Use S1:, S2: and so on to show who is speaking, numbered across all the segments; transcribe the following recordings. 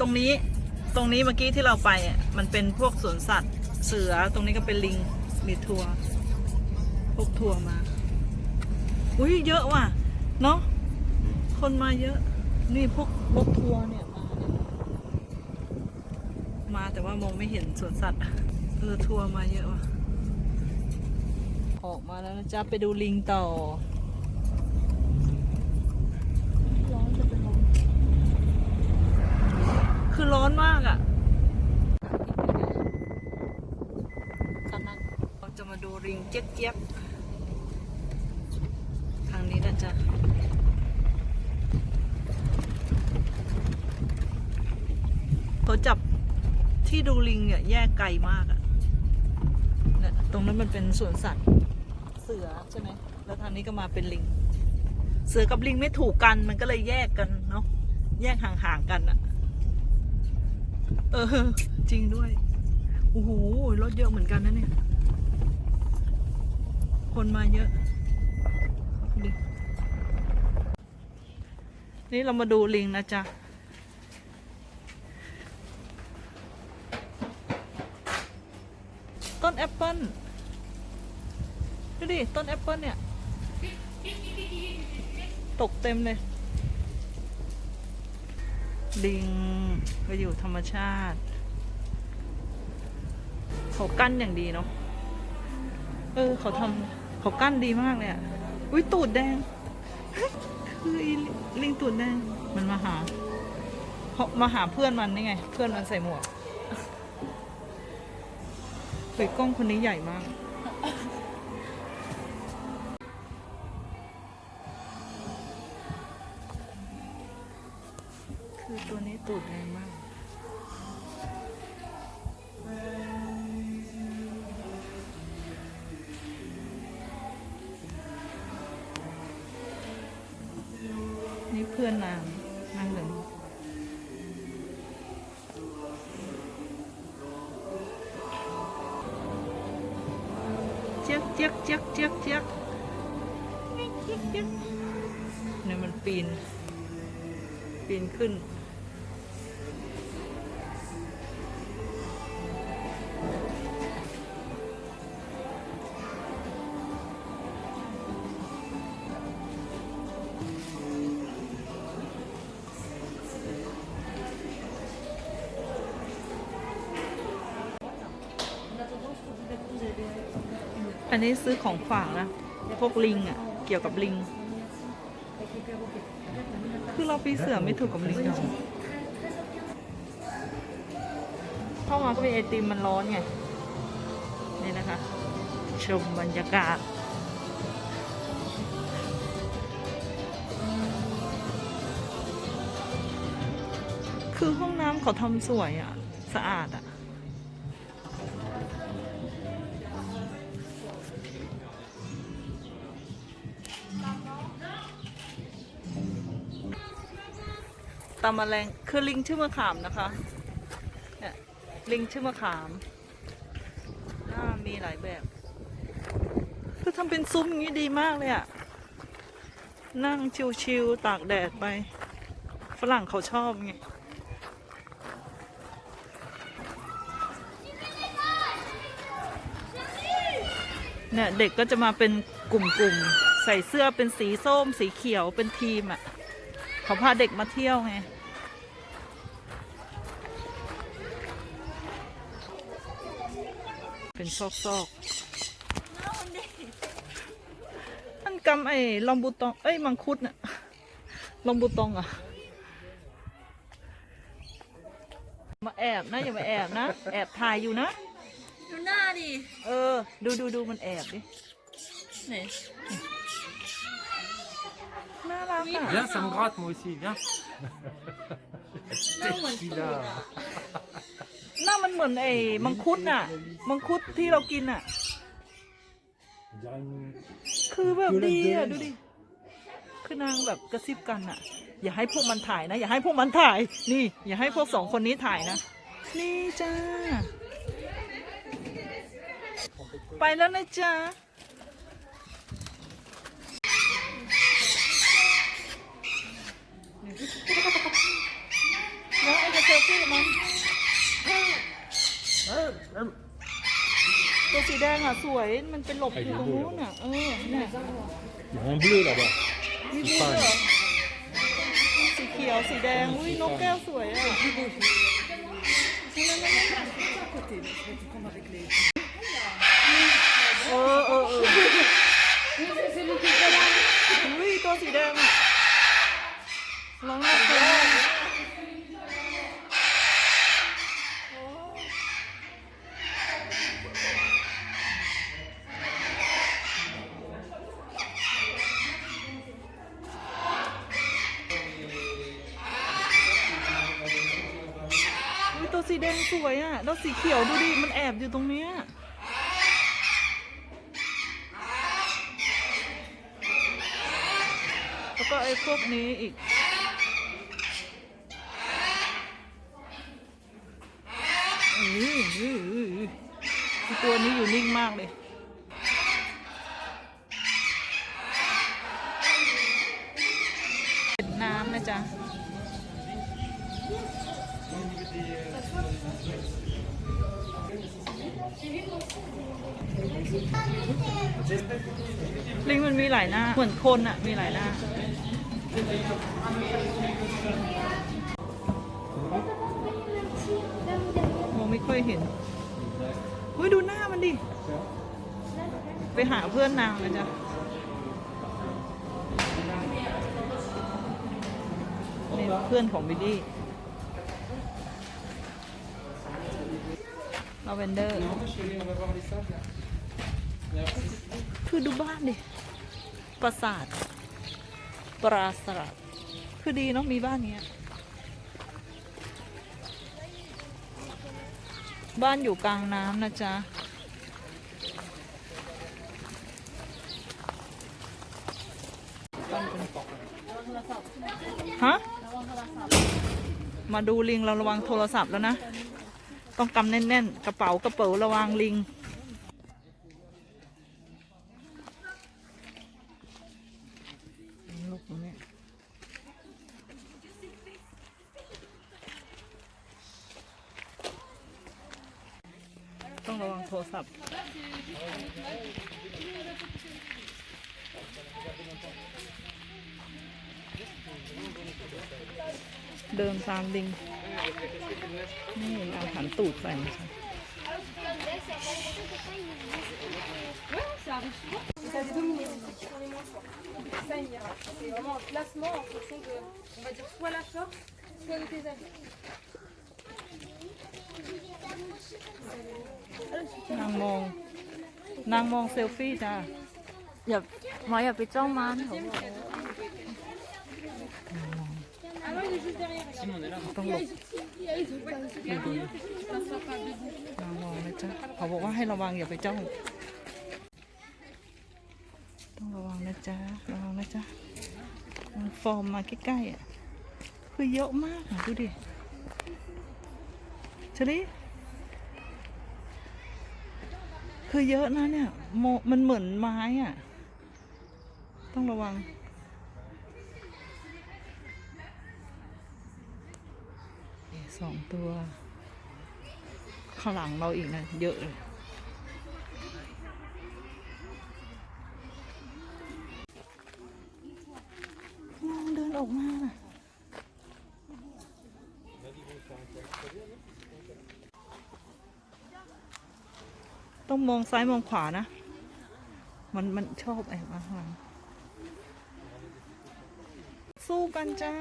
S1: ตรงนี้ตรงนี้เมื่อกี้ที่เราไปอะมันเป็นพวกสวนสัตว์เสือตรงนี้ก็เป็นลิงมีทัวร์พวกทัวร์มา อุ้ยเยอะว่ะเนาะคนมาเยอะ นี่พวกพวกทัวร์เนี่ยมาเนี่ยมาแต่ว่ามองไม่เห็นสวนสัตว์เออทัวร์มาเยอะว่ะออกมาแล้วนะจ๊ะไปดูลิงต่อ ร้อนจะเป็นลม คือร้อนมากอะ่ะเราจะมาดูลิงเจี๊ยกทางนี้นะจ๊ะเขาจับที่ดูลิงเนี่ยแยกไกลมากอะเนี่ยตรงนั้นมันเป็นสวนสัตว์เสือใช่ไหมแล้วทางนี้ก็มาเป็นลิง เสือกับลิงไม่ถูกกันมันก็เลยแยกกันเนาะแยกห่างๆกันอะ เออ จริงด้วย โอ้โห รถเยอะเหมือนกันนะเนี่ย คนมาเยอะดินี่เรามาดูลิงนะจ๊ะ ต้นแอปเปิ้ลดูดิ ต้นแอปเปิ้ลเนี่ย ตกเต็มเลย ลิงก็อยู่ธรรมชาติเขากั้นอย่างดีเนาะเออเขาทำเขากั้นดีมากเลยอะอุ้ยตูดแดงคือลิงตูดแดงมันมาหาเขามาหาเพื่อนมันนี่ไง เพื่อนมันใส่หมวกเฮ้ยกล้องคนนี้ใหญ่มาก อนนางนางหนึ่งเจ๊กเจ๊กเจ๊กเจ๊กเจ๊กเนี่ยมันปีน ปีนขึ้น นนี้ซื้อของฝากนะ พวกลิงอะ่ะ เกี่ยวกับลิง คือเราปีเสือไม่ถูกกับลิงอะเข้ามาก็มีไอติมมันร้อนไง นี่นะคะ ชมบรรยากาศคือห้องน้ำเขาทำสวยอะ่ะ สะอาดอะ ตำมะแรงคือลิงชื่อมะขามนะคะเนี่ยลิงชื่อมะขามอ่ามีหลายแบบ คือทำเป็นซุ้มอย่างนี้ดีมากเลยอะนั่งชิวๆตากแดดไป ฝรั่งเขาชอบไงเนี่ยเด็กก็จะมาเป็นกลุ่มๆ ใส่เสื้อเป็นสีส้ม สีเขียวเป็นทีมอะ่ะ เขาพาเด็กมาเที่ยวไงเป็นซอกซอกๆอันกำไอ้ลอมบูตอง เอ้ย มังคุดน่ะลอมบูตองอะ มาแอบนะ อย่ามาแอบนะ แอบถ่ายอยู่นะ
S2: ดูหน้าดิ
S1: เออ ดูดูดูมันแอบดิ
S2: ไหน
S1: น่ารักอะ
S3: Viens, ça me gratte moi aussi, viens.
S2: หน้าเหมือนตูดอะ
S1: หน้ามันเหมือนไอ้มังคุดน่ะ มังคุดที่เรากินอะ
S3: On dirait une-
S1: คือแบบดีอะดูดิ คือนางแบบกระซิบกันอะ อย่าให้พวกมันถ่ายนะ อย่าให้พวกมันถ่าย นี่ อย่าให้พวกสองคนนี้ถ่ายนะ นี่จ้า ไปแล้วนะจ๊ะ แล้วไอ้จะเซลฟี่กับมันตัวสีแดงอะสวยมันเป็นหลบอยู่ตรงนู้นอะเออเนี่ย
S3: Il y a un bleu là-bas.
S1: มีบูด้วยเหรอสีเขียวสีแดงอุ้ยนกแก้วสวยอะ เออเออเอออุ้ยตัวสีแดงอะ ร้องนกแก้วอุ้ยตัวสีแดงสวยอะแล้วสีเขียวดูดิ มันแอบอยู่ตรงเนี้ยแล้วก็ไอ้พวกนี้อีก อืออืออืออือ ตัวนี้อยู่นิ่งมากเลย เป็นน้ำนะจ๊ะลิงมันมีหลายหน้า เหมือนคนอะมีหลายหน้า ยเห็นเฮ้ยดูหน้ามันดิ ไปหาเพื่อนนางเลยจ้ะนี่เพื่อนของบิลลี่ลาเวนเดอร์ คือดูบ้านดิ ปราสาท ปราสาท คือดีเนาะมีบ้านเนี้ย บ้านอยู่กลางน้ำนะจ๊ะ ฮะ มาดูลิงเราระวังโทรศัพท์แล้วนะ ต้องกำแน่นๆ กระเป๋ากระเป๋าระวังลิง ลูกเนี่ยต้อง ระวังโทรศัพท์เดินตามลิง นี่เอาหันตูดใส่นะคะ นางมอง นางมองเซลฟี่จ้า
S2: อย่าหมออย่าไปจ้องมันเขาบอก
S4: Ah non, il est juste derrière. regarde.
S1: ต้องหลบ
S4: Il est pas aussi derrière. Ça sera pas debout.
S1: นางมองนะจ๊ะเขาบอกว่าให้ระวังอย่าไปจ้อง ต้องระวังนะจ๊ะ ระวังนะจ๊ะมันฟอร์มมาใกล้ๆอะ คือเยอะมากอะดูดิ ชลิคือเยอะนะเนี่ยโมมันเหมือนไม้อะ ต้องระวัง สองตัว ข้างหลังเราอีกนะ เยอะเลยนางเดินออกมาน่ะ ต้องมองซ้ายมองขวานะ มันมันชอบแอบมาข้างหลังสู้กันจ้า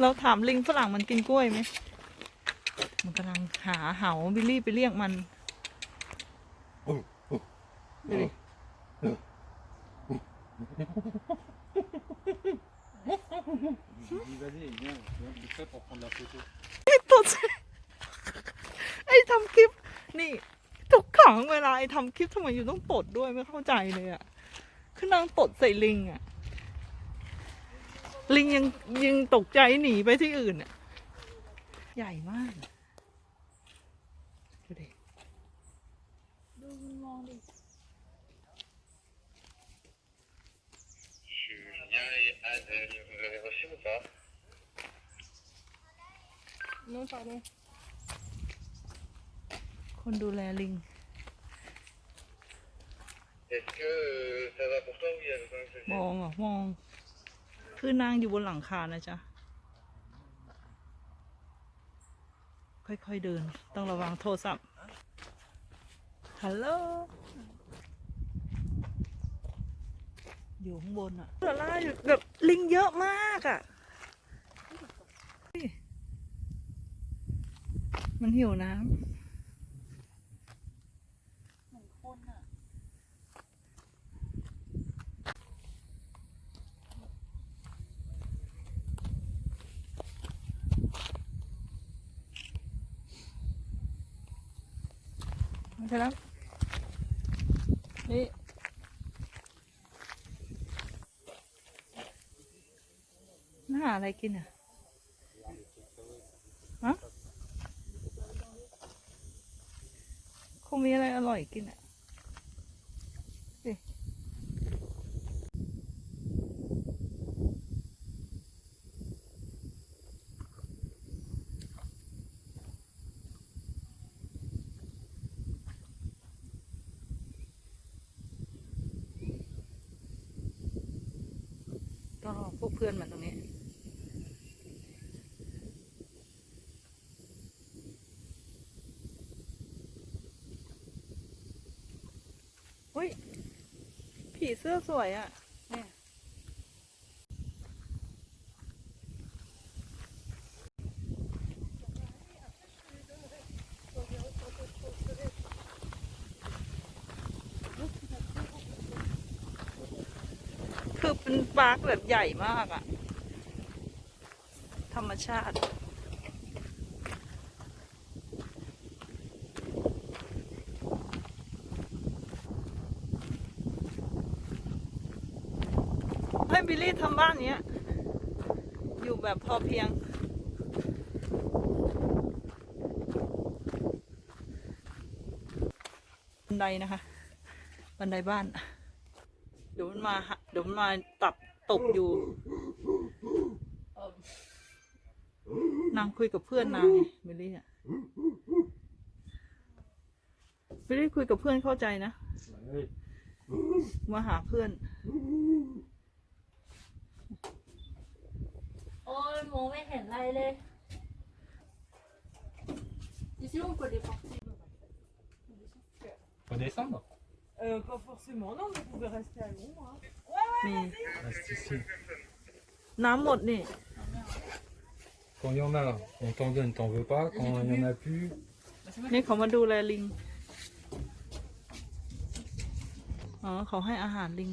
S1: เราถามลิงฝรั่งมันกินกล้วยไหม กำลังหาเหาบิลลี่ไปเรียกมันดูดิ
S3: Vas-y, viens, viens vite fait pour prendre la photo.
S1: ไอ้ตดไอ้ทำคลิป นี่ ทุกครั้งเวลาไอ้ทำคลิปทำไมอยู่ต้องตดด้วยไม่เข้าใจเลยอะคือนางตดใส่ลิงอะ ลิงยังยังตกใจหนีไปที่อื่นอะ ใหญ่มากดูดิ
S2: ดูมันมองดิ
S5: Julien et Adèle, vous avez reçu ou pas
S4: Non, pardon.
S1: คนดูแลลิง
S5: Est-ce que euh, ça va pour toi ou il y a besoin que je
S1: ม
S5: vienne
S1: องอะมอง คือนางอยู่บนหลังคานะจ๊ะ ค่อยๆเดิน ต้องระวังโทรศัพท์ ฮัลโหล อยู่ข้างบนอะลาล่าอยู่แบบลิงเยอะมากอะ มันหิวน้ำมาแล้วนี่น่าหาอะไรกินอะ คง มีอะไรอร่อยกินอะดิก็รอพวกเพื่อนมาตรงนี้ อุ้ย ผีเสื้อสวยอะเนี่ยคือเป็นปาร์คแบบใหญ่มากอะธรรมชาติ บิลลี่ทำบ้านเนี้ย อยู่แบบพอเพียง บันไดนะคะ บันไดบ้าน เดี๋ยวมันมาเดี๋ยวมันมาตับตบอยู่ นางคุยกับเพื่อนนางบิลลี่อะบิลลี่คุยกับเพื่อนเข้าใจนะ มาหาเพื่อน
S2: โอ้ยมองไม่เห็นอะไรเลย
S4: Ici, on peut les porter.
S3: Faut descendre
S6: Euh, pas forcément, non, mais vous pouvez rester à l'ombre. Hein.
S1: มี
S3: Reste ici.
S1: น้ำหมดนี่
S3: Quand il y en a, on t'en donne, t'en veux pas. Quand il y en a plus,
S1: นี่เขามาดูแลลิง อ๋อเขาให้อาหารลิง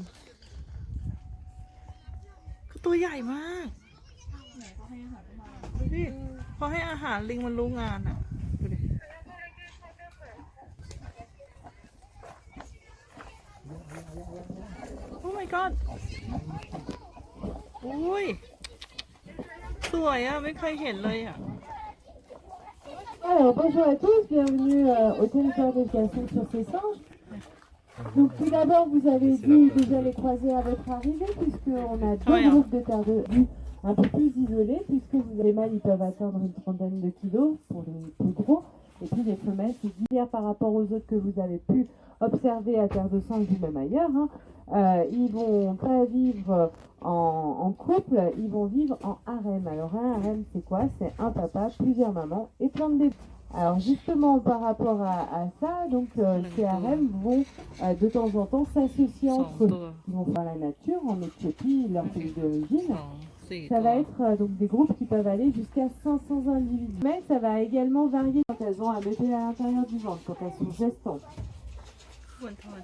S1: คือตัวใหญ่มาก ดูดิเขาให้อาหารลิงมันรู้งานอะดูดิโอ้ my god อุ้ย สวยอะ ไม่เคยเห็นเลยอะ
S7: Alors, bonjour à tous, bienvenue euh, au territoire d'éducation sur ces singes. Donc, tout d'abord, vous avez
S3: C'est
S7: dû
S3: la
S7: déjà les croiser à votre arrivée, puisqu'on a deux
S1: Ouais, hein.
S7: groupes de terre de vue un peu plus isolés, puisque vous avez mal, ils peuvent atteindre une trentaine de kilos pour les plus gros. Et puis les femelles, c'est divers par rapport aux autres que vous avez pu observer à Terre de Sang ou même ailleurs. Hein, euh, ils vont pas vivre en, couple, ils vont vivre en harem. Alors un harem, c'est quoi? C'est un papa, plusieurs mamans et plein de bébés. Alors justement par rapport à, ça, donc euh, ces harems vont euh, de temps en temps s'associer entre eux. Ils vont faire la nature en Éthiopie, leur pays d'origine. Ça va être euh, donc des groupes qui peuvent aller jusqu'à 500 individus. Mais ça va également varier quand elles ont un bébé à l'intérieur du ventre, quand elles sont gestantes.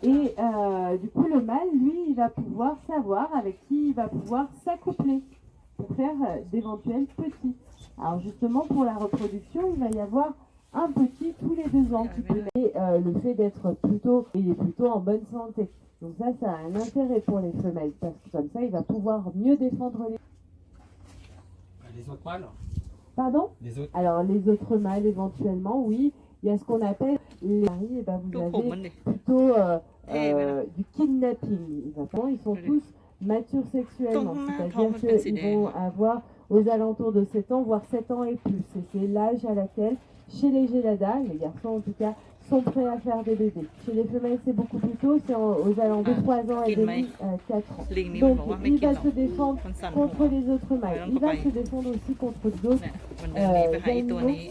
S7: Et euh, du coup, le mâle, lui, il va pouvoir savoir avec qui il va pouvoir s'accoupler pour faire euh, d'éventuels petits. Alors justement, pour la reproduction, il va y avoir un petit tous les deux ans. Et le fait d'être plutôt, il est plutôt en bonne santé. Donc ça, ça a un intérêt pour les femelles, parce que comme ça, il va pouvoir mieux défendre les...
S3: Les autres mâles
S7: Pardon?
S3: Les autres.
S7: Alors, les autres mâles, éventuellement, oui. Il y a ce qu'on appelle les maris, et ben vous avez plutôt euh, euh, du kidnapping. Ils sont tous matures sexuellement, c'est-à-dire qu'ils vont avoir aux alentours de 7 ans, voire 7 ans et plus. C'est l'âge à laquelle, chez les Gelada, les garçons en tout cas, sont prêts à faire des bébés. Chez les femelles, c'est beaucoup plus tôt, c'est en- aux alentours de
S1: Ah,
S7: 3 ans et
S1: qu'il
S7: demi,
S1: m'aille.
S7: euh, 4 ans.
S1: ลิงนี้มัน
S7: Donc,
S1: บอกว่าไม่
S7: il
S1: กิน
S7: va
S1: หรอก
S7: se défendre
S1: มันสั่นหัว
S7: contre les autres mâles.
S1: Ouais,
S7: Il va
S1: pareil.
S7: se défendre aussi contre d'autres
S1: เนี่ยมันเดินหนีไปหาไอ้ตัวนี้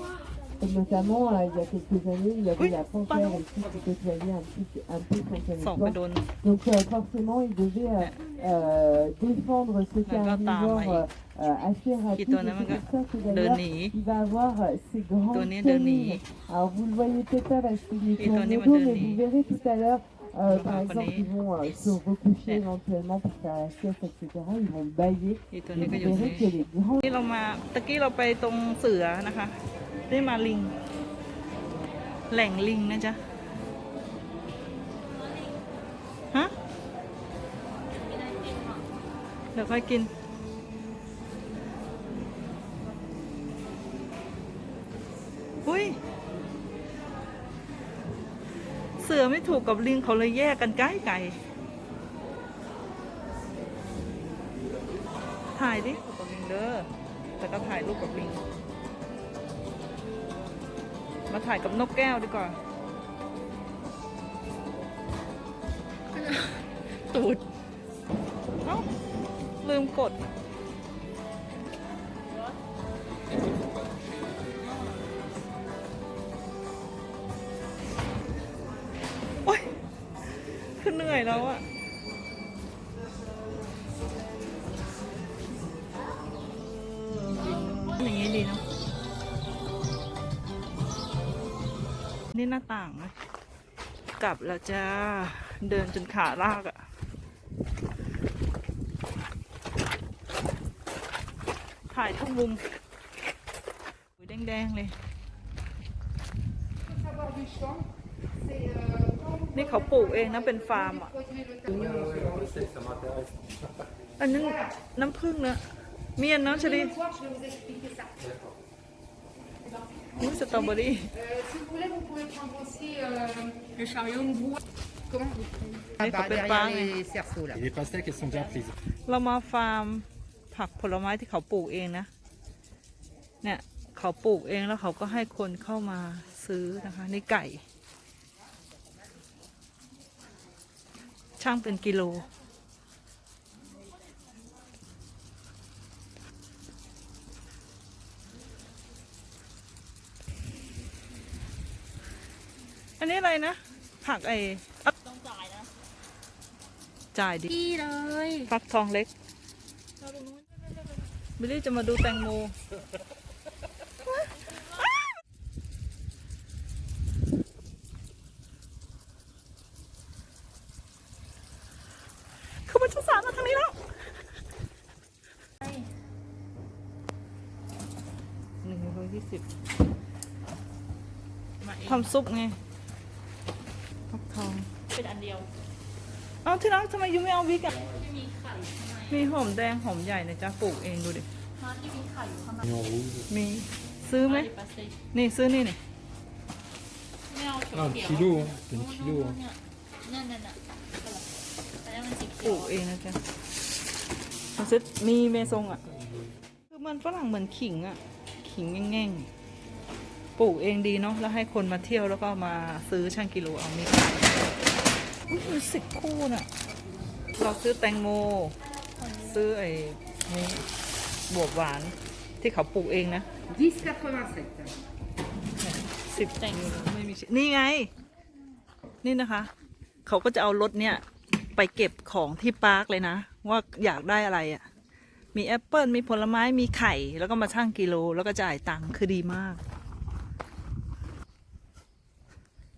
S7: Et notamment, euh, il y a quelques années, il y avait
S1: Oui,
S7: la
S1: pardon.
S7: panthère aussi qui côtoyait un peu, un peu son
S1: ส่องไป
S7: territoire.
S1: โดน
S7: Donc euh, forcément, il devait euh, euh, défendre ce
S1: D'accord,
S7: carnivore
S1: t'as un
S7: euh, euh, assez rapide.
S1: Qui donne
S7: Et
S1: un
S7: C'est pour ça que
S1: เดิน
S7: d'ailleurs,
S1: หนี
S7: il va avoir euh, ces grandes
S1: Donner, donner.
S7: canines. Alors vous le voyez peut-être pas parce qu'il est
S1: Et
S7: sur
S1: donner,
S7: le dos, mais
S1: donner.
S7: vous verrez tout à l'heure, euh,
S1: Donc,
S7: par
S1: on
S7: exemple,
S1: connaît.
S7: ils vont euh,
S1: Yes.
S7: se recoucher
S1: Yeah.
S7: éventuellement pour faire la sieste, etc. Ils vont bailler.
S1: ไอ้ตัว
S7: Et
S1: นี้ก็
S7: vous
S1: อยู่
S7: verrez
S1: นี่
S7: que les grands
S1: นี่เรามาตะกี้เราไปตรงเสือนะคะ ได้มาลิง แหล่งลิงนะจ๊ะ ฮะ เดี๋ยวค่อยกิน ถูกกับลิงเขาเลยแยกกันใกล้ไกลถ่ายดิถูกกับลิงเด้อแต่ก็ถ่ายรูปกับลิง มาถ่ายกับนกแก้วดีกว่า ตูด เอ้า ลืมกด อย่างนี้ดีเนาะนี่หน้าต่างนะกลับแล้วจ้า เดินจนขาลากอะถ่ายทุกมุมอุ๊ยแดงๆเลย นี่เขาปลูกเองนะ เป็นฟาร์มอะ อันนั้นน้ำผึ้งเนอะ เมียนเนาะชลี
S4: Venez me voir, je vais vous expliquer ça.
S1: นี่สตรอเบอรี่
S4: Euh, si vous voulez, vous pouvez prendre aussi euh, le chariot de bois. Comment vous
S1: Ah bah, derrière
S8: les cerceaux là.
S3: Et les pastèques, elles sont déjà prises.
S1: เรามาฟาร์มผักผลไม้ที่เขาปลูกเองนะ เนี่ยเขาปลูกเองแล้วเขาก็ให้คนเข้ามาซื้อนะคะนี่ไก่ ช่างเป็นกิโล อันนี้อะไรนะ ผักไอ้ต้องจ่ายนะจ่ายดิ
S2: ดีเลย
S1: ฟักทองเล็กบิลลี่จะมาดูแตงโม คือมันจะสารมาทางนี้แล้ว หนึ่งร้อยยี่สิบทำซุปไง
S2: เอา
S1: ที่รักทำไมยูไม่เอาวิกอะ
S2: ไม่มีไข่ข้างใน
S1: มีหอมแดงหอมใหญ่นะจ๊ะปลูกเองดูดิ
S2: ฮาร์ดที่มีไข่อยู่ข้างใน
S3: En rouge.
S1: มีซื้อไหม
S2: ปาสเต้
S1: นี่ซื้อนี่นี่
S2: ไม่เอาเขียว
S3: Ah, un
S2: เขียว
S3: kilo, hein. C'est un kilo. hein.
S2: นั่นนั่นน่ะแต่นั่นมันสี
S1: ป
S2: เขี
S1: ลู
S2: ยว
S1: กเองนะจ๊ะมันซื้อมีเมซงอะคือมันฝรั่งเหมือนขิงอะขิงแง่งๆปลูกเองดีเนาะแล้วให้คนมาเที่ยวแล้วก็มาซื้อช่างกิโลเอามีขาย อุ๊ยมีสิบคู่น่ะ เราซื้อแตงโม ซื้อไอ้นี่บวบหวานที่เขาปลูกเองนะ
S8: 10,87.
S1: สิบแตงไม่มีชื่อนี่ไง นี่นะคะ เขาก็จะเอารถเนี่ย ไปเก็บของที่ปาร์คเลยนะ ว่าอยากได้อะไรอะ่ะ มีแอปเปิลมีผลไม้มีไข่ แล้วก็มาชั่งกิโล แล้วก็จ่ายตังค์คือดีมาก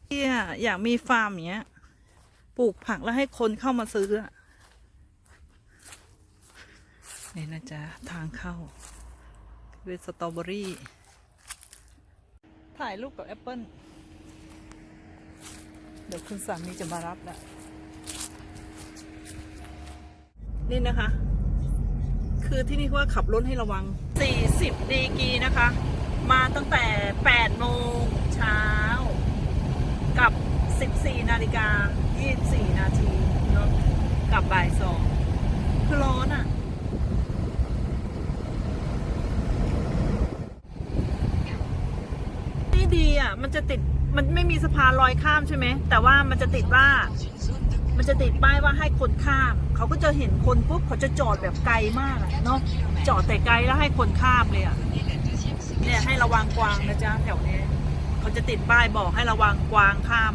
S1: เนี่ยอยากมีฟาร์มอย่างเงี้ย ลูกผักแล้วให้คนเข้ามาซื้ออะนี่นะจ๊ะ ทางเข้าเป็นสตรอเบอรี่ ถ่ายรูปกับแอปเปิ้ลเดี๋ยวคุณสามีจะมารับแล้วนี่นะคะ คือที่นี่ว่าขับรถให้ระวัง 40 ดีกีนะคะ มาตั้งแต่ 8 โมงเช้า กับ 14 นาฬิกา 24 นาทีเนาะกับบ่ายสองคือร้อนอะ นี่ดีอะ มันจะติดมันไม่มีสะพานลอยข้ามใช่ไหม แต่ว่ามันจะติดว่า มันจะติดป้ายว่าให้คนข้าม เขาก็จะเห็นคนปุ๊บเขาจะจอดแบบไกลมากอะเนาะจอดแต่ไกลแล้วให้คนข้ามเลยอะเนี่ยให้ระวังกวางนะจ๊ะแถวนี้ เขาจะติดป้ายบอกให้ระวังกวางข้าม